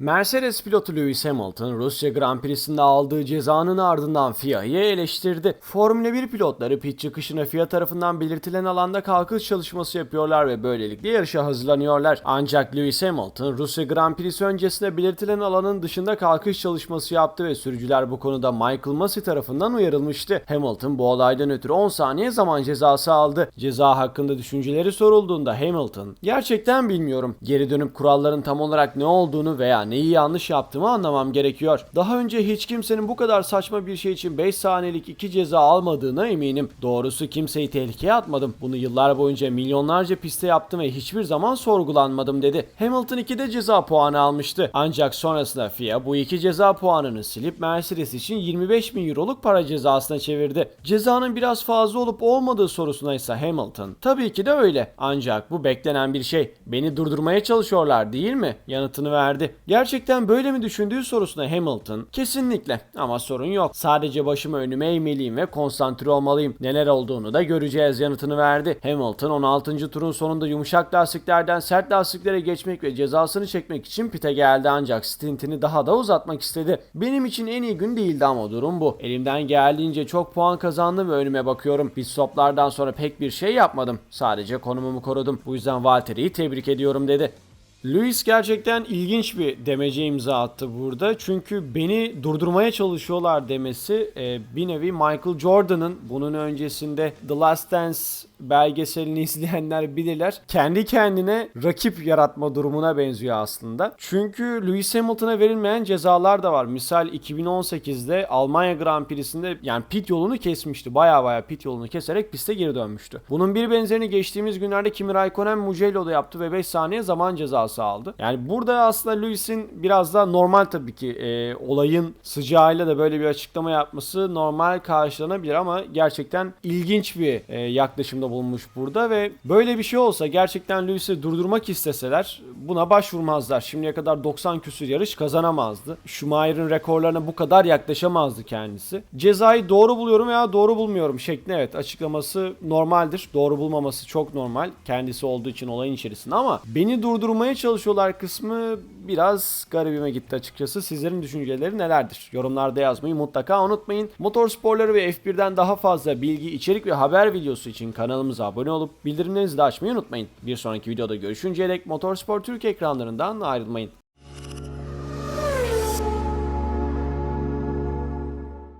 Mercedes pilotu Lewis Hamilton Rusya Grand Prix'sinde aldığı cezanın ardından FIA'yı eleştirdi. Formula 1 pilotları pit çıkışına FIA tarafından belirtilen alanda kalkış çalışması yapıyorlar ve böylelikle yarışa hazırlanıyorlar. Ancak Lewis Hamilton Rusya Grand Prix'si öncesinde belirtilen alanın dışında kalkış çalışması yaptı ve sürücüler bu konuda Michael Massey tarafından uyarılmıştı. Hamilton bu olaydan ötürü 10 saniye zaman cezası aldı. Ceza hakkında düşünceleri sorulduğunda Hamilton gerçekten bilmiyorum. Geri dönüp kuralların tam olarak ne olduğunu veya neyi yanlış yaptığımı anlamam gerekiyor. Daha önce hiç kimsenin bu kadar saçma bir şey için 5 saniyelik 2 ceza almadığına eminim. Doğrusu kimseyi tehlikeye atmadım. Bunu yıllar boyunca milyonlarca pistte yaptım ve hiçbir zaman sorgulanmadım dedi. Hamilton 2'de ceza puanı almıştı. Ancak sonrasında FIA bu iki ceza puanını silip Mercedes için 25 bin euroluk para cezasına çevirdi. Cezanın biraz fazla olup olmadığı sorusuna ise Hamilton tabii ki de öyle. Ancak bu beklenen bir şey. Beni durdurmaya çalışıyorlar değil mi? Yanıtını verdi. Gerçekten böyle mi düşündüğü sorusuna Hamilton kesinlikle ama sorun yok. Sadece başımı önüme eğmeliyim ve konsantre olmalıyım. Neler olduğunu da göreceğiz yanıtını verdi. Hamilton 16. turun sonunda yumuşak lastiklerden sert lastiklere geçmek ve cezasını çekmek için pite geldi ancak stintini daha da uzatmak istedi. Benim için en iyi gün değildi ama durum bu. Elimden geldiğince çok puan kazandım ve önüme bakıyorum. Pit stoplardan sonra pek bir şey yapmadım. Sadece konumumu korudum. Bu yüzden Valtteri'yi tebrik ediyorum dedi. Lewis gerçekten ilginç bir demece imza attı burada. Çünkü beni durdurmaya çalışıyorlar demesi e, bir nevi Michael Jordan'ın bunun öncesinde The Last Dance belgeselini izleyenler bilirler. Kendi kendine rakip yaratma durumuna benziyor aslında. Çünkü Lewis Hamilton'a verilmeyen cezalar da var. Misal 2018'de Almanya Grand Prix'sinde yani pit yolunu kesmişti. Baya baya pit yolunu keserek piste geri dönmüştü. Bunun bir benzerini geçtiğimiz günlerde Kimi Raikkonen Mugello'da yaptı ve 5 saniye zaman cezası aldı. Yani burada aslında Lewis'in biraz da normal tabii ki e, olayın sıcağıyla da böyle bir açıklama yapması normal karşılanabilir ama gerçekten ilginç bir e, yaklaşımda bulunmuş burada ve böyle bir şey olsa gerçekten Lewis'i durdurmak isteseler buna başvurmazlar. Şimdiye kadar 90 küsür yarış kazanamazdı. Schumacher'ın rekorlarına bu kadar yaklaşamazdı kendisi. Cezayı doğru buluyorum veya doğru bulmuyorum şeklinde evet açıklaması normaldir. Doğru bulmaması çok normal. Kendisi olduğu için olayın içerisinde ama beni durdurmaya çalışıyorlar kısmı biraz garibime gitti açıkçası. Sizlerin düşünceleri nelerdir? Yorumlarda yazmayı mutlaka unutmayın. Motorsporları ve F1'den daha fazla bilgi, içerik ve haber videosu için kanalımıza abone olup bildirimlerinizi de açmayı unutmayın. Bir sonraki videoda görüşünceye dek Motorspor Türk ekranlarından ayrılmayın.